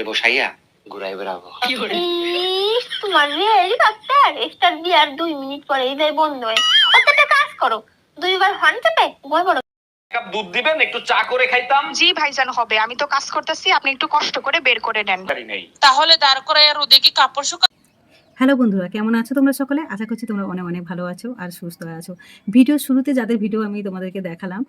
গাড়ি বসাইয়া ঘুরাই বেড়াবো। আর দুই মিনিট পরে এই যাই বন্ধ হয়। অত একটা কাজ করো দুইবার হর্ন চেপে পড়ো কাপ দুধ দিবেন একটু চা করে খাইতাম। জি ভাইজান হবে। আমি তো কাজ করতেছি আপনি একটু কষ্ট করে বের করে নেন। পারি তাহলে দাঁড় করে রোদে কি কাপড় শুকা হ্যালো বন্ধুরা কেমন আছো তোমরা সকলে? আশা করছি তোমরা অনেক অনেক ভালো আছো আর সুস্থ আছো। ভিডিও শুরুতে যাদের ভিডিও আমি তোমাদেরকে দেখালাম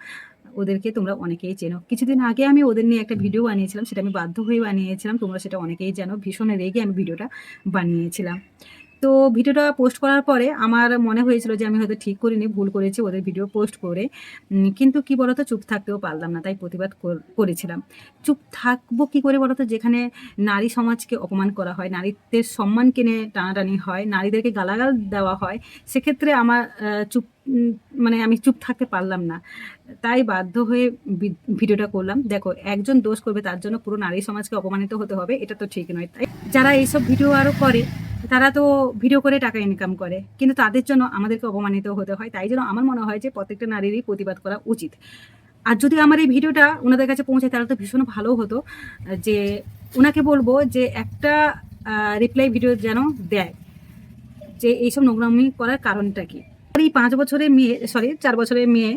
ওদেরকে তোমরা অনেকেই চেনো। কিছুদিন আগে আমি ওদের নিয়ে একটা ভিডিও বানিয়েছিলাম সেটা আমি বাধ্য হয়ে বানিয়েছিলাম। তোমরা সেটা অনেকেই জানো ভীষণ রেগে আমি ভিডিওটা বানিয়েছিলাম। তো ভিডিওটা পোস্ট করার পরে আমার মনে হয়েছিল যে আমি হয়তো ঠিক করিনি ভুল করেছি ওদের ভিডিও পোস্ট করে। কিন্তু কি বলতো চুপ থাকতেও পারলাম না তাই প্রতিবাদ কর- করেছিলাম। চুপ থাকব কি করে বলতো যেখানে নারী সমাজকে অপমান করা হয় নারীদের সম্মান কিনে টানাটানি হয় নারীদেরকে গালাগাল দেওয়া হয় সেক্ষেত্রে আমার চুপ মানে আমি চুপ থাকতে পারলাম না। তাই বাধ্য হয়ে ভিডিওটা করলাম। দেখো, একজন দোষ করবে, তার জন্য পুরো নারী সমাজকে অপমানিত হতে হবে, এটা তো ঠিক নয়। তাই যারা এইসব ভিডিও আরও করে, তারা তো ভিডিও করে টাকা ইনকাম করে, কিন্তু তাদের জন্য আমাদেরকে অপমানিত হতে হয়। তাই জন্য আমার মনে হয় যে প্রত্যেকটা নারীরই প্রতিবাদ করা উচিত। আর যদি আমার এই ভিডিওটা ওনাদের কাছে পৌঁছায় তাহলে তো ভীষণ ভালো হতো যে ওনাকে বলব যে একটা রিপ্লাই ভিডিও যেন দেয়, যে এইসব নোংরামি করার কারণটা কি। এই পাঁচ বছরের মেয়ে সরি চার বছরের মেয়ে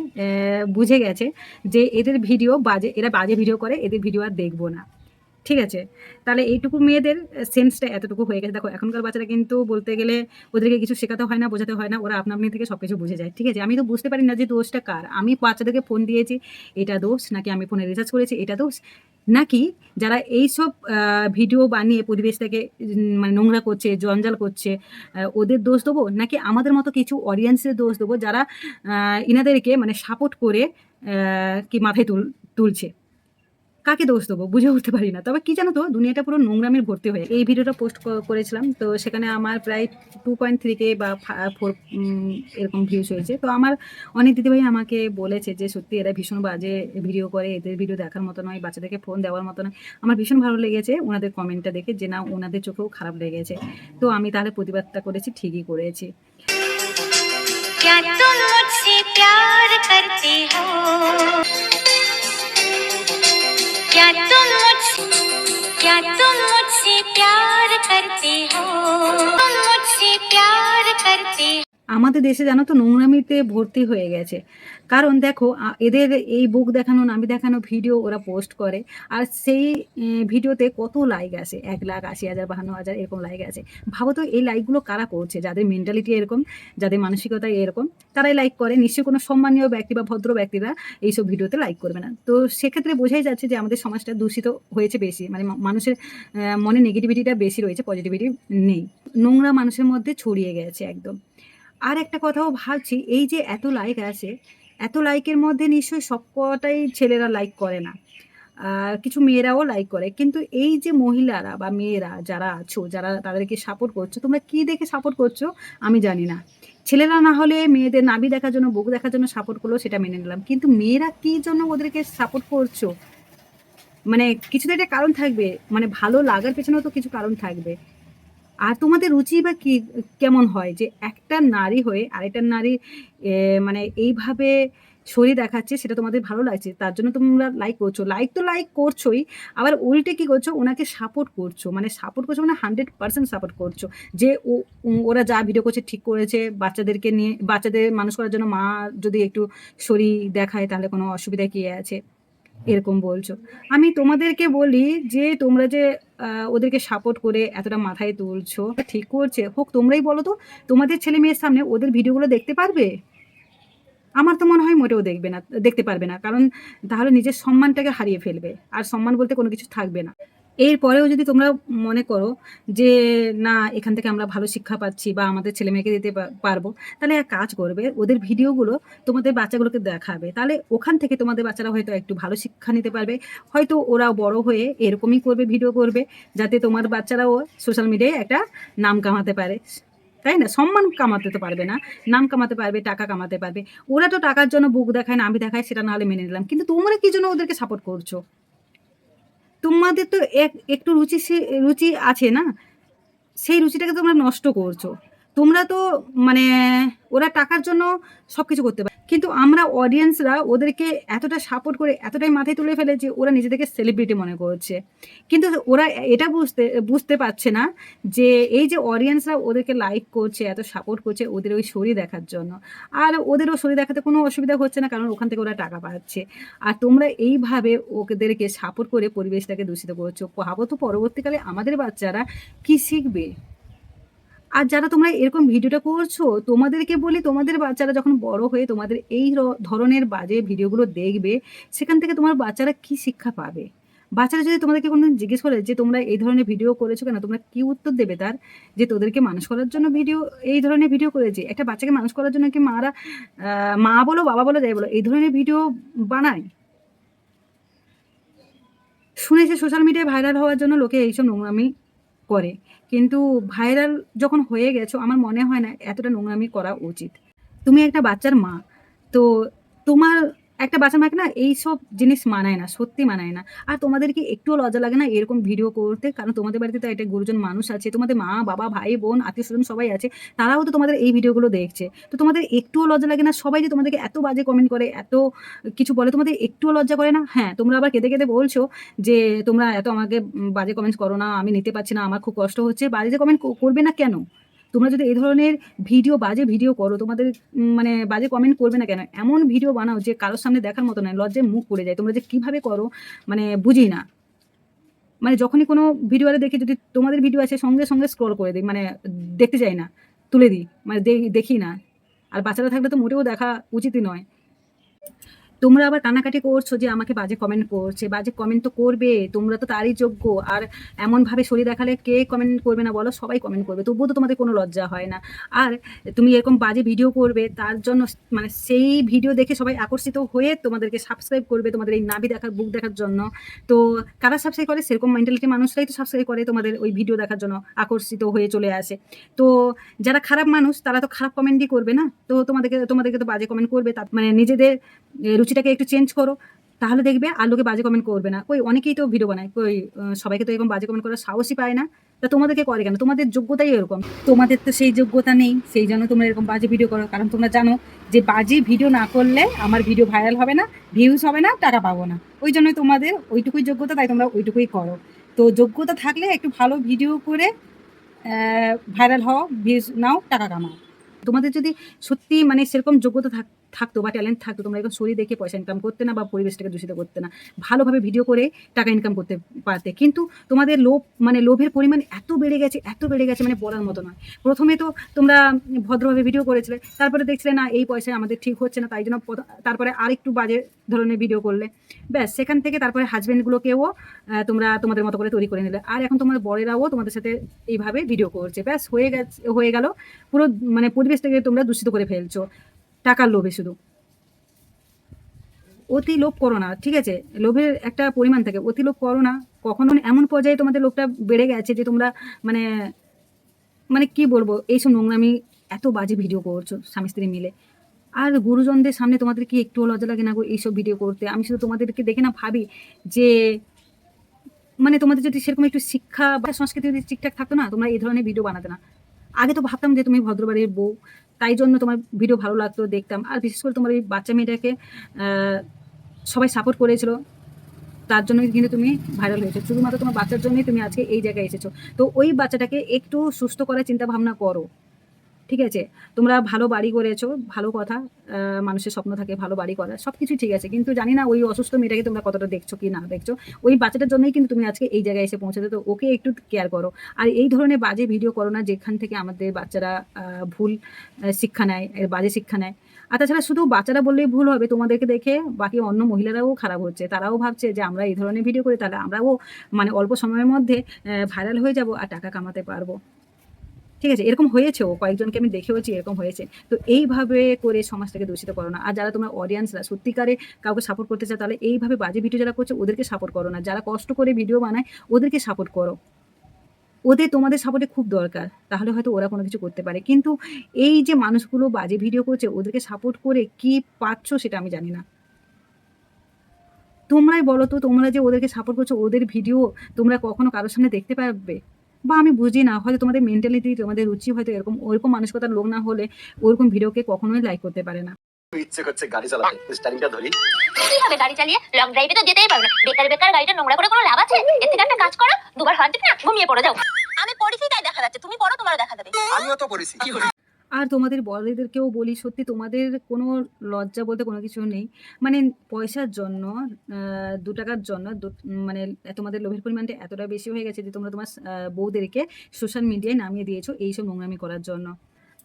বুঝে গেছে যে এদের ভিডিও বাজে, এরা বাজে ভিডিও করে, এদের ভিডিও আর দেখব না। ঠিক আছে? তাহলে এইটুকু মেয়েদের সেন্সটা এতটুকু হয়ে গেছে। দেখো, এখনকার বাচ্চারা কিন্তু বলতে গেলে ওদেরকে কিছু শেখাতে হয় না, বোঝাতে হয় না, ওরা আপনা আপনি থেকে সব কিছু বুঝে যায়। ঠিক আছে? আমি তো বুঝতে পারি না যে দোষটা কার। আমি বাচ্চাদেরকে ফোন দিয়েছি, এটা দোষ? নাকি আমি ফোনে রিচার্জ করেছি, এটা দোষ? নাকি যারা এইসব সব ভিডিও বানিয়ে পরিবেশটাকে মানে নোংরা করছে, জঞ্জাল করছে ওদের দোষ দেবো? নাকি আমাদের মতো কিছু অডিয়েন্সের দোষ দেবো যারা ইনাদেরকে মানে সাপোর্ট করে কি মাথায় তুল, তুলছে? কাকে দোষ দেবো বুঝে উঠতে পারি না তবে কি জানো তো দুনিয়াটা পুরো নোংরামির ভর্তি হয়ে এই ভিডিওটা পোস্ট করেছিলাম তো সেখানে আমার প্রায় টু পয়েন্ট থ্রি কে বা ফোর এরকম ভিউজ হয়েছে তো আমার অনেক দিদিভাই আমাকে বলেছে যে সত্যি এরা ভীষণ বাজে ভিডিও করে এদের ভিডিও দেখার মতো নয় বাচ্চাদেরকে ফোন দেওয়ার মতো নয় আমার ভীষণ ভালো লেগেছে ওনাদের কমেন্টটা দেখে যে না ওনাদের চোখেও খারাপ লেগেছে তো আমি তাহলে প্রতিবাদটা করেছি ঠিকই করেছি क्या तुम मुझसे प्यार करते हो क्या तुम मुझसे क्या तुम मुझसे प्यार करते हो? तुम मुझसे प्यार करते हो আমাদের দেশে জানো তো নোংরামিতে ভর্তি হয়ে গেছে। কারণ দেখো এদের এই বুক দেখানো নামি দেখানো ভিডিও ওরা পোস্ট করে, আর সেই ভিডিওতে কত লাইক আসে? এক লাখ, আশি হাজার, বাহান্ন হাজার এরকম লাইক আছে ভাবো তো এই লাইকগুলো কারা করছে? যাদের মেন্টালিটি এরকম, যাদের মানসিকতা এরকম, তারাই লাইক করে। নিশ্চয়ই কোনো সম্মানীয় ব্যক্তি বা ভদ্র ব্যক্তিরা এইসব ভিডিওতে লাইক করবে না। তো সেক্ষেত্রে বোঝাই যাচ্ছে যে আমাদের সমাজটা দূষিত হয়েছে বেশি। মানে মানুষের মনে নেগেটিভিটিটা বেশি রয়েছে পজিটিভিটি নেই। নোংরা মানুষের মধ্যে ছড়িয়ে গেছে একদম। আর একটা কথাও ভাবছি, এই যে এত লাইক আছে, এত লাইকের মধ্যে নিশ্চয়ই সবকটাই ছেলেরা লাইক করে না। কিছু মেয়েরাও লাইক করে, কিন্তু এই যে মহিলারা বা মেয়েরা যারা আছো, যারা তাদেরকে সাপোর্ট করছ, তোমরা কি দেখে সাপোর্ট করছ? আমি জানি না। ছেলেরা না হলে মেয়েদের নাভি দেখার জন্য বুক দেখার জন্য সাপোর্ট করল সেটা মেনে নিলাম। কিন্তু মেয়েরা কি জন্য ওদেরকে সাপোর্ট করছ? মানে কিছু তো একটা কারণ থাকবে মানে ভালো লাগার পেছনেও তো কিছু কারণ থাকবে। আর তোমাদের রুচি বা কি, কেমন হয়? যে একটা নারী হয়ে আরেকটা নারী মানে এইভাবে শরীর দেখাচ্ছে, সেটা তোমাদের ভালো লাগছে, তার জন্য তোমরা লাইক করছ। লাইক তো লাইক করছোই, আবার উল্টে কি করছ? ওনাকে সাপোর্ট করছ। মানে সাপোর্ট করছ মানে হান্ড্রেড পার্সেন্ট সাপোর্ট করছ। যে ওরা যা ভিডিও করছে ঠিক করেছে, বাচ্চাদেরকে নিয়ে, বাচ্চাদের মানুষ করার জন্য মা যদি একটু শরীর দেখায়, তাহলে কোনো অসুবিধা কি আছে? এরকম বলছো। আমি তোমাদেরকে বলি যে, তোমরা যে ওদেরকে সাপোর্ট করে এতটা মাথায় তুলছো ঠিক করছে। হোক, তোমরাই বলো তো, তোমাদের ছেলে মেয়ের সামনে ওদের ভিডিওগুলো দেখতে পারবে? আমার তো মনে হয় মোটেও দেখবে না, দেখতে পারবে না। কারণ তাহলে নিজের সম্মানটাকে হারিয়ে ফেলবে। আর সম্মান বলতে কোনো কিছু থাকবে না। এরপরেও যদি তোমরা মনে করো যে, না, এখান থেকে আমরা ভালো শিক্ষা পাচ্ছি বা আমাদের ছেলে মেয়েকে দিতে পারব, তাহলে এক কাজ করবে, ওদের ভিডিওগুলো তোমাদের বাচ্চাগুলোকে দেখাবে। তাহলে ওখান থেকে তোমাদের বাচ্চারা হয়তো একটু ভালো শিক্ষা নিতে পারবে। হয়তো ওরা বড় হয়ে এরকমই করবে, ভিডিও করবে, যাতে তোমার বাচ্চারাও সোশ্যাল মিডিয়ায় একটা নাম কামাতে পারে। তাই না? সম্মান কামাতে তো পারবে না, নাম কামাতে পারবে, টাকা কামাতে পারবে। ওরা তো টাকার জন্য বুক দেখায় না, আমি দেখায় সেটা নাহলে মেনে নিলাম। কিন্তু তোমরা কি জন্য ওদেরকে সাপোর্ট করছ? তোমাদের তো এক একটু রুচি সে- রুচি আছে না? সেই রুচিটাকে তোমরা নষ্ট করছ। তোমরা তো মানে ওরা টাকার জন্য সব কিছু করতে পারে। কিন্তু আমরা অডিয়েন্সরা ওদেরকে এতটা সাপোর্ট করে, এতটাই মাথায় তুলে ফেলে যে ওরা নিজেদেরকে সেলিব্রিটি মনে করছে। কিন্তু ওরা এটা বুঝতে বুঝতে পারছে না যে এই যে অডিয়েন্সরা ওদেরকে লাইক করছে, এত সাপোর্ট করছে ওদের ওই শরীর দেখার জন্য। আর ওদেরও শরীর দেখাতে কোনো অসুবিধা হচ্ছে না, কারণ ওখান থেকে ওরা টাকা পাচ্ছে। আর তোমরা এইভাবে ওদেরকে সাপোর্ট করে পরিবেশটাকে দূষিত করছ। ভাবো তো পরবর্তীকালে আমাদের বাচ্চারা কি শিখবে? আর যারা তোমরা এরকম ভিডিওটা করছ, তোমাদেরকে বলি, তোমাদের বাচ্চারা যখন বড় হয়ে তোমাদের এই ধরনের বাজে ভিডিওগুলো দেখবে, সেখান থেকে তোমার বাচ্চারা কি শিক্ষা পাবে? বাচ্চারা যদি তোমাদেরকে কোনো জিজ্ঞেস করে যে, তোমরা এই ধরনের ভিডিও করেছ কেন? তোমরা কি উত্তর দেবে তার? যে, তোদেরকে মানুষ করার জন্য ভিডিও, এই ধরনের ভিডিও করেছে। একটা বাচ্চাকে মানুষ করার জন্য কি মারা মা বলো, বাবা বলো, যাই বলো, এই ধরনের ভিডিও বানায়? শুনেছি, সোশ্যাল মিডিয়ায় ভাইরাল হওয়ার জন্য লোকে এইসব নোংরামি করে। কিন্তু ভাইরাল যখন হয়ে গেছো, আমার মনে হয় না এতটা নোংরামি করা উচিত। তুমি একটা বাচ্চার মা, তো তোমার একটা বাচ্চার মাকে না এইসব জিনিস মানায় না, সত্যি মানায় না। আর তোমাদের কি একটুও লজ্জা লাগে না এরকম ভিডিও করতে, কারণ তোমাদের বাড়িতে তো একটা গুরুজন মানুষ আছে, তোমাদের মা, বাবা, ভাই, বোন, আত্মীয় স্বজন সবাই আছে, তারাও তো তোমাদের এই ভিডিওগুলো দেখছে। তো তোমাদের একটুও লজ্জা লাগে না? সবাই যে তোমাদেরকে এত বাজে কমেন্ট করে, এত কিছু বলে, তোমাদের একটুও লজ্জা করে না? হ্যাঁ তোমরা আবার কেঁদে কেঁদে বলছো যে তোমরা এত আমাকে বাজে কমেন্টস করো না, আমি নিতে পারছি না, আমার খুব কষ্ট হচ্ছে, বাজে কমেন্ট করবে না কেন? তোমরা যদি এই ধরনের ভিডিও বাজে ভিডিও করো, তোমাদের মানে বাজে কমেন্ট করবে না কেন? এমন ভিডিও বানাও যে কারোর সামনে দেখার মতো নয়, লজ্জায় মুখ পড়ে যায়। তোমরা যে কীভাবে করো মানে বুঝি না। মানে যখনই কোনো ভিডিও আরে দেখি, যদি তোমাদের ভিডিও আছে, সঙ্গে সঙ্গে স্ক্রল করে দিই মানে দেখতে যাই না, তুলে দিই মানে দেখি না। আর বাচ্চারা থাকলে তো মোটেও দেখা উচিতই নয়। তোমরা আবার কানাকাটি করছ যে আমাকে বাজে কমেন্ট করছে, বাজে কমেন্ট তো করবে, তোমরা তো তারই যোগ্য। আর এমনভাবে শরীর দেখালে কে কমেন্ট করবে না বলো, সবাই কমেন্ট করবে। তবুও তো তোমাদের কোনো লজ্জা হয় না। আর তুমি এরকম বাজে ভিডিও করবে, তার জন্য মানে সেই ভিডিও দেখে সবাই আকর্ষিত হয়ে তোমাদেরকে সাবস্ক্রাইব করবে তোমাদের এই নাভি দেখার, বুক দেখার জন্য। তো কারা সাবস্ক্রাইব করে? সেরকম মেন্টালিটি মানুষরাই তো সাবস্ক্রাইব করে তোমাদের ওই ভিডিও দেখার জন্য আকর্ষিত হয়ে চলে আসে। তো যারা খারাপ মানুষ, তারা তো খারাপ কমেন্টই করবে না? তো তোমাদেরকে তোমাদেরকে তো বাজে কমেন্ট করবে। মানে নিজেদের রুচিটাকে একটু চেঞ্জ করো, তাহলে দেখবে আর লোকে বাজে কমেন্ট করবে না। কই, অনেকেই তো ভিডিও বানায়, কই সবাইকে তো এরকম বাজে কমেন্ট করার সাহসই পায় না। তা তোমাদেরকে করে কেন? তোমাদের যোগ্যতাই এরকম। তোমাদের তো সেই যোগ্যতা নেই, সেই জন্য তোমরা এরকম বাজে ভিডিও করো। কারণ তোমরা জানো যে বাজে ভিডিও না করলে আমার ভিডিও ভাইরাল হবে না ভিউজ হবে না, টাকা পাবো না। ওই জন্যই তোমাদের ওইটুকুই যোগ্যতা, তাই তোমরা ওইটুকুই করো। তো যোগ্যতা থাকলে একটু ভালো ভিডিও করে ভাইরাল হও ভিউজ নাও, টাকা কামাও। তোমাদের যদি সত্যি মানে সেরকম যোগ্যতা থাক থাকতো বা ট্যালেন্ট থাকতো তোমরা এরকম শরীর দেখে পয়সা ইনকাম করতে না বা পরিবেশটাকে দূষিত করতে না। ভালোভাবে ভিডিও করে টাকা ইনকাম করতে পারতে। কিন্তু তোমাদের লোভ মানে লোভের পরিমাণ এত বেড়ে গেছে, এত বেড়ে গেছে মানে বলার মতো নয়। প্রথমে তো তোমরা ভদ্রভাবে ভিডিও করেছিলে, তারপরে দেখছিলে না, এই পয়সায় আমাদের ঠিক হচ্ছে না, তাই জন্য তারপরে আরেকটু বাজে ধরনের ভিডিও করলে। ব্যাস, সেখান থেকে তারপরে হাজব্যান্ডগুলোকেও তোমরা তোমাদের মতো করে তৈরি করে নিলে। আর এখন তোমাদের বড়েরাও তোমাদের সাথে এইভাবে ভিডিও করছে। ব্যাস, হয়ে গেছে, হয়ে গেল। পুরো মানে পরিবেশটাকে তোমরা দূষিত করে ফেলছো। টাকার লোভে শুধু। অতি লোভ করো না, ঠিক আছে? লোভের একটা পরিমাণ থাকে। অতি লোভ করো না। কখনো এমন পর্যায়ে তোমাদের লোভটা বেড়ে গেছে যে তোমরা মানে মানে কি বলব? এইসব নোংরামি, এত বাজে ভিডিও করছ স্বামী স্ত্রী মিলে। আর গুরুজনদের সামনে তোমাদের কি একটু লজ্জা লাগে না এইসব ভিডিও করতে? আমি শুধু তোমাদেরকে দেখে না ভাবি যে মানে তোমাদের যদি সেরকম একটু শিক্ষা বা সংস্কৃতি যদি ঠিকঠাক থাকতো না, তোমরা এই ধরনের ভিডিও বানাতে না। আগে তো ভাবতাম যে তুমি ভদ্রবাড়ির বউ তাই জন্য তোমার ভিডিও ভালো লাগতো দেখতাম। আর বিশেষ করে তোমার এই বাচ্চা মেয়েটাকে সবাই সাপোর্ট করেছিল। তার জন্য কিন্তু তুমি ভাইরাল হয়েছো। শুধুমাত্র তোমার বাচ্চার জন্যই তুমি আজকে এই জায়গায় এসেছ। তো ওই বাচ্চাটাকে একটু সুস্থ করার চিন্তা ভাবনা করো। ঠিক আছে? তোমরা ভালো বাড়ি করেছ, ভালো কথা মানুষের স্বপ্ন থাকে ভালো বাড়ি করা সব কিছুই ঠিক আছে। কিন্তু জানি না ওই অসুস্থ মেয়েটাকে তোমরা কতটা দেখছ কি না দেখছ। ওই বাচ্চাটার জন্যই কিন্তু তুমি আজকে এই জায়গায় এসে পৌঁছেছো তো ওকে একটু কেয়ার করো। আর এই ধরনের বাজে ভিডিও করো না, যেখান থেকে আমাদের বাচ্চারা ভুল শিক্ষা নেয় বাজে শিক্ষা নেয়। আর তাছাড়া শুধু বাচ্চারা বললেই ভুল হবে, তোমাদেরকে দেখে বাকি অন্য মহিলারাও খারাপ হচ্ছে। তারাও ভাবছে যে আমরা এই ধরনের ভিডিও করি, তাহলে আমরাও মানে অল্প সময়ের মধ্যে ভাইরাল হয়ে যাব আর টাকা কামাতে পারব। ঠিক আছে, এরকম হয়েছেও, কয়েকজনকে আমি দেখেওছি এরকম হয়েছে। তো এইভাবে করে সমাজটাকে দূষিত করো না। আর যারা তোমার অডিয়েন্সরা সত্যিকারে কাউকে সাপোর্ট করতে চায় তাহলে এইভাবে বাজে ভিডিও যারা করছে, ওদেরকে সাপোর্ট করো না। যারা কষ্ট করে ভিডিও বানায়, ওদেরকে সাপোর্ট করো। ওদের, তোমাদের সাপোর্টে খুব দরকার। তাহলে হয়তো ওরা কোনো কিছু করতে পারে। কিন্তু এই যে মানুষগুলো বাজে ভিডিও করছে, ওদেরকে সাপোর্ট করে কি পাচ্ছ সেটা আমি জানি না। তোমরাই বলো তো, তোমরা যে ওদেরকে সাপোর্ট করছ, ওদের ভিডিও তোমরা কখনো কারোর সামনে দেখতে পারবে? বা আমি বুঝি না হয়তো তোমাদের মেন্টালিটি তোমাদের রুচি হয়তো এরকম ওরকম মানসিকতার লোক না হলে ওরকম ভিডিওকে কখনোই লাইক করতে পারে না। ইচ্ছে করছে গাড়ি চালাতে স্টারিংটা ধরি। কি হবে গাড়ি চালিয়ে লং ড্রাইভে তো যেতেই পারবে না। বেকার বেকার গাড়িটা নোংরা করে কোনো লাভ আছে? এর থেকে একটা কাজ করো দুবার হাত দিতে না ঘুমিয়ে পড়ে যাও। আমি পড়েছি তাই দেখা যাচ্ছে তুমি পড়ো তোমার দেখা যাবে। আমিও তো পড়েছি। আর তোমাদের বড়দেরকেও বলি, সত্যি তোমাদের কোনো লজ্জা বলতে কোনো কিছু নেই। মানে পয়সার জন্য দু টাকার জন্য মানে তোমাদের লোভের পরিমাণটা এতটা বেশি হয়ে গেছে যে তোমরা তোমার বউদেরকে সোশ্যাল মিডিয়ায় নামিয়ে দিয়েছ এইসব নোংরামি করার জন্য।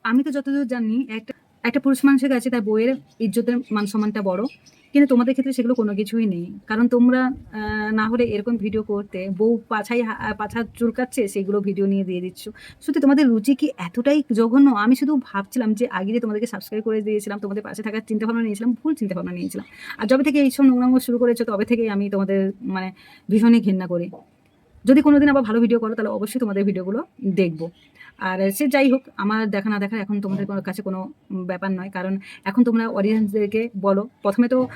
আমি তো যতদূর জানি, একটা একটা পুরুষ মানুষের কাছে তার বইয়ের ইজ্জতের মান সম্মানটা বড়। কিন্তু তোমাদের ক্ষেত্রে সেগুলো কোনো কিছুই নেই। কারণ তোমরা না হলে এরকম ভিডিও করতে, বউ পাছাই পাছা চুলকাচ্ছে, সেগুলো ভিডিও নিয়ে দিয়ে দিচ্ছ। সত্যি তোমাদের রুচি কি এতটাই জঘন্য? আমি শুধু ভাবছিলাম যে আগে যে তোমাদেরকে সাবস্ক্রাইব করে দিয়েছিলাম, তোমাদের পাশে থাকার চিন্তা ভাবনা নিয়েছিলাম, ভুল চিন্তা ভাবনা নিয়েছিলাম। আর যবে থেকে এইসব নোংরামো শুরু করেছ, তবে থেকেই আমি তোমাদের মানে ভীষণই ঘৃণা করি। যদি কোনোদিন আবার ভালো ভিডিও করো, তাহলে অবশ্যই তোমাদের ভিডিওগুলো দেখব। আর সে যাই হোক আমার দেখা না দেখা এখন তোমাদের কোনো কাছে কোনো ব্যাপার নয়। কারণ এখন তোমরা অডিয়েন্সদেরকে বলো। প্রথমে তো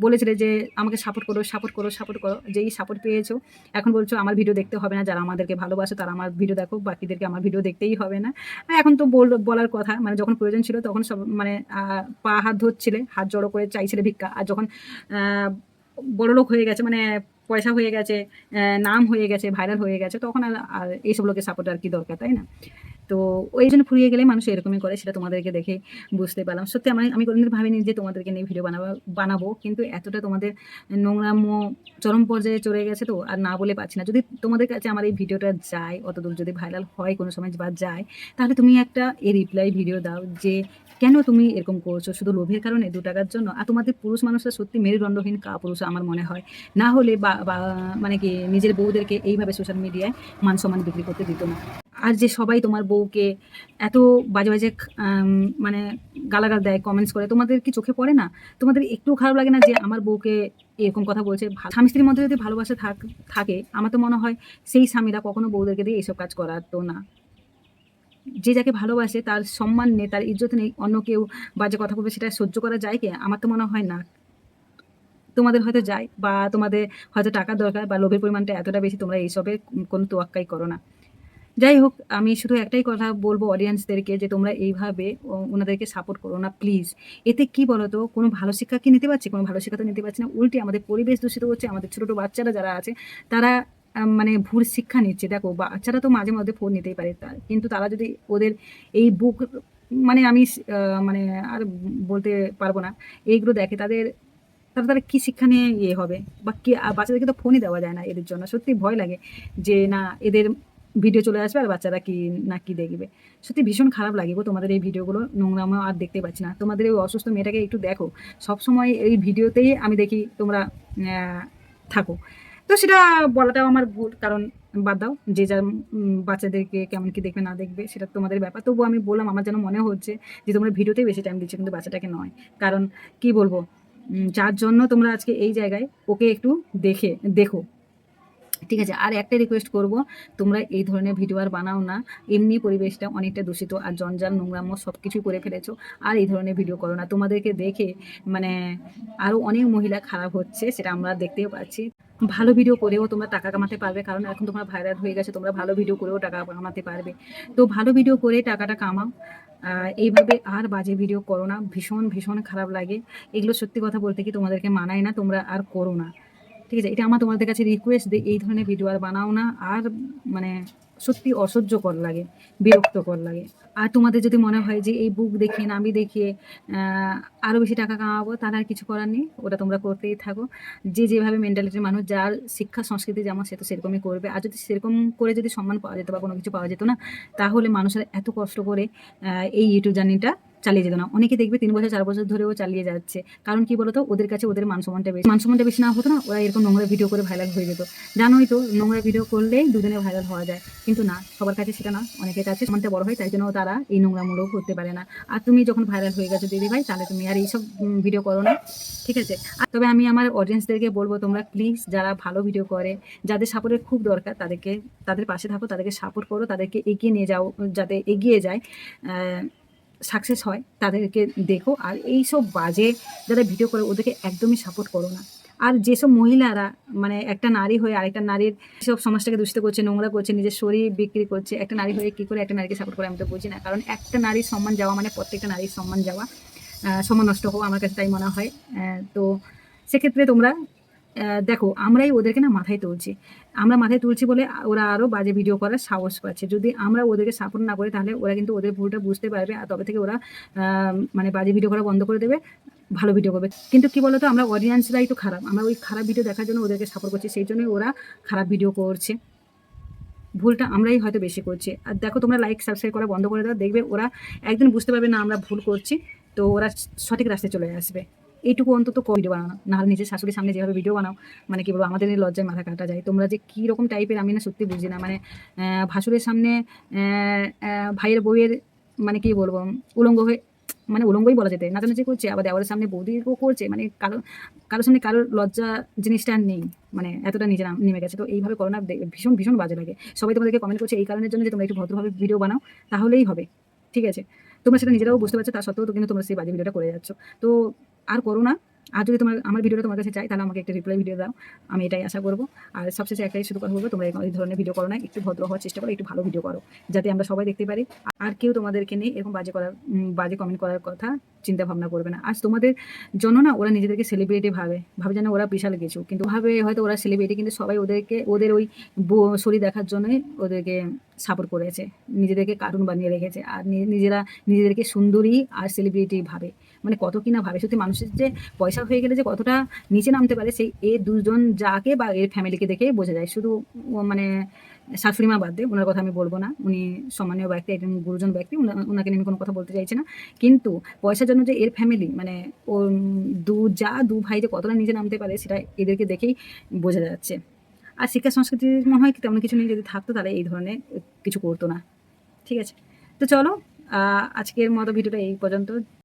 বলেছিলে যে আমাকে সাপোর্ট করো সাপোর্ট করো সাপোর্ট করো। যেই সাপোর্ট পেয়েছ এখন বলছো আমার ভিডিও দেখতে হবে না। যারা আমাদেরকে ভালোবাসে তারা আমার ভিডিও দেখো বাকিদেরকে আমার ভিডিও দেখতেই হবে না। এখন তো বল- বলার কথা মানে যখন প্রয়োজন ছিল তখন সব মানে পা হাত ধরছিলে হাত জড়ো করে চাইছিলে ভিক্ষা। আর যখন বড়লোক হয়ে গেছে মানে পয়সা হয়ে গেছে নাম হয়ে গেছে ভাইরাল হয়ে গেছে, তখন আর এইসব লোকের সাপোর্ট আর কি দরকার, তাই না? তো ওই জন্য ফুরিয়ে গেলে মানুষ এরকমই করে, সেটা তোমাদেরকে দেখে বুঝতে পারলাম। সত্যি আমি আমি কোনোদিন ভাবিনি যে তোমাদেরকে নিয়ে ভিডিও বানাবো বানাবো, কিন্তু এতটা তোমাদের নোংরাম চরম পর্যায়ে চলে গেছে তো, আর না বলে পারছি না। যদি তোমাদের কাছে আমার এই ভিডিওটা যায়, অতদূর যদি ভাইরাল হয় কোনো সময় বা যায়, তাহলে তুমি একটা এ রিপ্লাই ভিডিও দাও যে কেন তুমি এরকম করছ? শুধু লোভের কারণে দু টাকার জন্য? আর তোমাদের পুরুষ মানুষরা সত্যি মেরুদণ্ডহীন কা পুরুষ আমার মনে হয়। না হলে বা- মানে কি নিজের বউদেরকে এইভাবে সোশ্যাল মিডিয়ায় মান সম্মান বিক্রি করতে দিত না। আর যে সবাই তোমার বউকে এত বাজে বাজে মানে গালাগাল দেয় কমেন্টস করে, তোমাদের কি চোখে পড়ে না? তোমাদের একটু খারাপ লাগে না যে আমার বউকে এরকম কথা বলছে? স্বামী স্ত্রীর মধ্যে যদি ভালোবাসা থাক, থাকে, আমার তো মনে হয় সেই স্বামীরা কখনো বউদেরকে দিয়ে এইসব কাজ করাতো না। যে যাকে ভালোবাসে, তার সম্মান নেই, তার ইজ্জত নেই, অন্য কেউ বাজে কথা বলবে, সেটা সহ্য করা যায় কি? আমার তো মনে হয় না। তোমাদের হয়তো যায়, বা তোমাদের হয়তো টাকা দরকার, বা লোভের পরিমাণটা এতটা বেশি, তোমরা এইসবে কোনো তোয়াক্কাই করো না। যাই হোক আমি শুধু একটাই কথা বলব অডিয়েন্সদেরকে যে তোমরা এইভাবে ওনাদেরকে সাপোর্ট করো না প্লিজ এতে কি বলতো, কোনো ভালো শিক্ষা কি নিতে পারছি, কোনো ভালো শিক্ষা তো নিতে পারছি না। উল্টে আমাদের পরিবেশ দূষিত হচ্ছে, আমাদের ছোটো ছোটো বাচ্চারা যারা আছে, তারা মানে ভুল শিক্ষা নিচ্ছে। দেখো, বাচ্চারা তো মাঝে মধ্যে ফোন নিতেই পারে তা- কিন্তু তারা যদি ওদের এই বুক মানে আমি মানে আর বলতে পারব না, এইগুলো দেখে তাদের, তারা তারা কী শিক্ষা নিয়ে ইয়ে হবে? বা কি বাচ্চাদেরকে তো ফোনই দেওয়া যায় না এদের জন্য। সত্যি ভয় লাগে যে, না, এদের ভিডিও চলে আসবে আর বাচ্চারা কি না কি দেখবে। সত্যি ভীষণ খারাপ লাগে গো তোমাদের এই ভিডিওগুলো নোংরামো আর দেখতে পাচ্ছি না। তোমাদের ওই অসুস্থ মেয়েটাকে একটু দেখো, সবসময় এই ভিডিওতেই আমি দেখি তোমরা থাকো। তো সেটা বলাটাও আমার ভুল, কারণ বাদ দাও, যে যার বাচ্চাদেরকে কেমন কি দেখবে না দেখবে, সেটা তোমাদের ব্যাপার। তবুও আমি বললাম, আমার যেন মনে হচ্ছে যে তোমরা ভিডিওতেই বেশি টাইম দিচ্ছ, কিন্তু বাচ্চাটাকে নয়। কারণ কি বলব যার জন্য তোমরা আজকে এই জায়গায় ওকে একটু দেখে, দেখো। ঠিক আছে, আর একটা রিকোয়েস্ট করব, তোমরা এই ধরনের ভিডিও আর বানাও না। এমনি পরিবেশটা অনেকটা দূষিত আর জঞ্জাল, নোংরামো সব কিছুই করে ফেলেছো, আর এই ধরনের ভিডিও করো না। তোমাদেরকে দেখে মানে আরও অনেক মহিলা খারাপ হচ্ছে, সেটা আমরা দেখতেও পাচ্ছি। ভালো ভিডিও করেও তোমরা টাকা কামাতে পারবে, কারণ এখন তোমরা ভাইরাল হয়ে গেছে, তোমরা ভালো ভিডিও করেও টাকা কামাতে পারবে। তো ভালো ভিডিও করে টাকাটা কামাও। এইভাবে আর বাজে ভিডিও করো না, ভীষণ ভীষণ খারাপ লাগে। এগুলো সত্যি কথা বলতে কি তোমাদেরকে মানায় না, তোমরা আর করো না। ঠিক আছে, এটা আমার তোমাদের কাছে রিকোয়েস্ট এই ধরনের ভিডিও আর বানাও না, আর মানে সত্যি অসহ্যকর লাগে, বিরক্তকর লাগে। আর তোমাদের যদি মনে হয় যে এই বুক দেখিয়ে নামি দেখিয়ে আরও বেশি টাকা কামাবো তার আর কিছু করার নেই। ওটা তোমরা করতেই থাকো। যে যেভাবে মেন্টালিটির মানুষ, যার শিক্ষা, সংস্কৃতি যেমন সে তো সেরকমই করবে। আর যদি সেরকম করে যদি সম্মান পাওয়া যেত বা কোনো কিছু পাওয়া যেত না, তাহলে মানুষের এত কষ্ট করে এই ইউটিউব জার্নিটা চালিয়ে যেত না। অনেকে দেখবে তিন বছর, চার বছর ধরেও চালিয়ে যাচ্ছে। কারণ কি বলতো? ওদের কাছে ওদের মান সম্মানটা বেশি। মান সম্মানটা বেশি না হতো না, ওরা এরকম নোংরা ভিডিও করে ভাইরাল হয়ে যেত। জানোই তো, নোংরা ভিডিও করলেই দুজনে ভাইরাল হওয়া যায়। কিন্তু না, সবার কাছে সেটা না, অনেকের কাছে সম্মানটা বড় হয়, তাই জন্য তারা এই নোংরামূলক করতে পারে না। আর তুমি যখন ভাইরাল হয়ে গেছো, দিদি ভাই, তাহলে তুমি আর এইসব ভিডিও করো না, ঠিক আছে? আর তবে আমি আমার অডিয়েন্সদেরকে বলব, তোমরা প্লিজ যারা ভালো ভিডিও করে, যাদের সাপোর্টের খুব দরকার, তাদেরকে, তাদের পাশে থাকো, তাদেরকে সাপোর্ট করো, তাদেরকে এগিয়ে নিয়ে যাও, যাতে এগিয়ে যায় সাকসেস হয়, তাদেরকে দেখো। আর এই সব বাজে যারা ভিডিও করে, ওদেরকে একদমই সাপোর্ট করো না। আর যেসব মহিলারা মানে একটা নারী হয়ে আরেকটা নারীর সব সমাজটাকে দূষিত করছে, নোংরা করছে, নিজের শরীর বিক্রি করছে, একটা নারী হয়ে কী করে একটা নারীকে সাপোর্ট করে আমি তো বুঝি না। কারণ একটা নারীর সম্মান যাওয়া মানে প্রত্যেকটা নারীর সম্মান যাওয়া সম্মান নষ্ট হওয়া আমার কাছে তাই মনে হয়। তো সেক্ষেত্রে তোমরা দেখো আমরাই ওদেরকে না মাথায় তুলছি। আমরা মাথায় তুলছি বলে ওরা আরও বাজে ভিডিও করার সাহস পাচ্ছে। যদি আমরা ওদেরকে সাপোর্ট না করি তাহলে ওরা কিন্তু ওদের ভুলটা বুঝতে পারবে আর তবে থেকে ওরা মানে বাজে ভিডিও করা বন্ধ করে দেবে। ভালো ভিডিও করবে। কিন্তু কি বলতো, আমরা অডিয়েন্সরাই তো খারাপ। আমরা ওই খারাপ ভিডিও দেখার জন্য ওদেরকে সাপোর্ট করছি, সেই জন্যই ওরা খারাপ ভিডিও করছে। ভুলটা আমরাই হয়তো বেশি করছি। আর দেখো, তোমরা লাইক সাবস্ক্রাইব করা বন্ধ করে দাও, দেখবে ওরা একদিন বুঝতে পারবে, না, আমরা ভুল করছি। তো ওরা সঠিক রাস্তায় চলে আসবে। এইটুকু অন্তত ভিডিও বানানো? নাহলে নিজের শাশুড়ির সামনে যেভাবে ভিডিও বানাও মানে কি বলব, আমাদের লজ্জায় মাথা কাটা যায়। তোমরা যে কী রকম টাইপের আমি না সত্যি বুঝি না। মানে ভাসুরের সামনে ভাইয়ের বউয়ের মানে কি বলব, উলঙ্গ হয়ে মানে উলঙ্গই বলা যেতে। নাচানাচি করছে? আবার দেওয়ালের সামনে বৌদিও করছে। মানে কারও কারোর সামনে কারোর লজ্জা জিনিসটা নেই। মানে এতটা নিজে নেমে গেছে। তো এইভাবে করোনা ভীষণ ভীষণ বাজে লাগে। সবাই তোমাদেরকে কমেন্ট করছে এই কারণের জন্য যে তোমরা একটু ভদ্রভাবে ভিডিও বানাও, তাহলেই হবে। ঠিক আছে? তোমরা সেটা নিজেরাও বুঝতে পারছ। তার সত্ত্বেও তো কিন্তু তোমরা সেই বাজে ভিডিওটা করে যাচ্ছ। তো আর করো না। আর যদি তোমার, আমার ভিডিওটা তোমার কাছে চাই, তাহলে আমাকে একটা রিপ্লাই ভিডিও দাও। আমি এটাই আশা করব। আর সবশেষে একটাই শুধু কথা বলব, তোমরা এই- ধরনের ভিডিও করো না, একটু ভদ্র হওয়ার চেষ্টা করো, একটু ভালো ভিডিও করো, যাতে আমরা সবাই দেখতে পারি। আর কেউ তোমাদেরকে নিয়ে এরকম বাজে করার বাজে কমেন্ট করার কথা চিন্তা ভাবনা করবে না। আজ তোমাদের জন্য না, ওরা নিজেদেরকে সেলিব্রিটি ভাবে। ভাবে যেন ওরা বিশাল কিছু। কিন্তু ভাবে হয়তো ওরা সেলিব্রিটি কিন্তু সবাই ওদেরকে, ওদের ওই শরীর দেখার জন্যই ওদেরকে সাপোর্ট করেছে, নিজেদেরকে কার্টুন বানিয়ে রেখেছে, আর নিজেরা নিজেদেরকে সুন্দরী আর সেলিব্রিটি ভাবে। মানে কত কি না ভাবে, সত্যি মানুষের যে পয়সা হয়ে গেলে যে কতটা নিচে নামতে পারে, সেই এ দুজন যাকে বা এর ফ্যামিলিকে দেখে বোঝা যায়। শুধু মানে শাশুড়ি মা বাদ দিয়ে ওনার কথা আমি বলব না। উনি সম্মানীয় ব্যক্তি, একজন গুরুজন ব্যক্তি ওনাকে নিয়ে আমি কোনো কথা বলতে চাইছি না। কিন্তু পয়সার জন্য যে এর ফ্যামিলি মানে ও দু, যা দু ভাই যে কতটা নিচে নামতে পারে, সেটা এদেরকে দেখেই বোঝা যাচ্ছে। আর শিক্ষা সংস্কৃতি মনে হয় তেমন কিছু নিয়ে যদি থাকতো তাহলে এই ধরনের কিছু করতো না। ঠিক আছে? তো চলো আজকের মতো ভিডিওটা এই পর্যন্ত।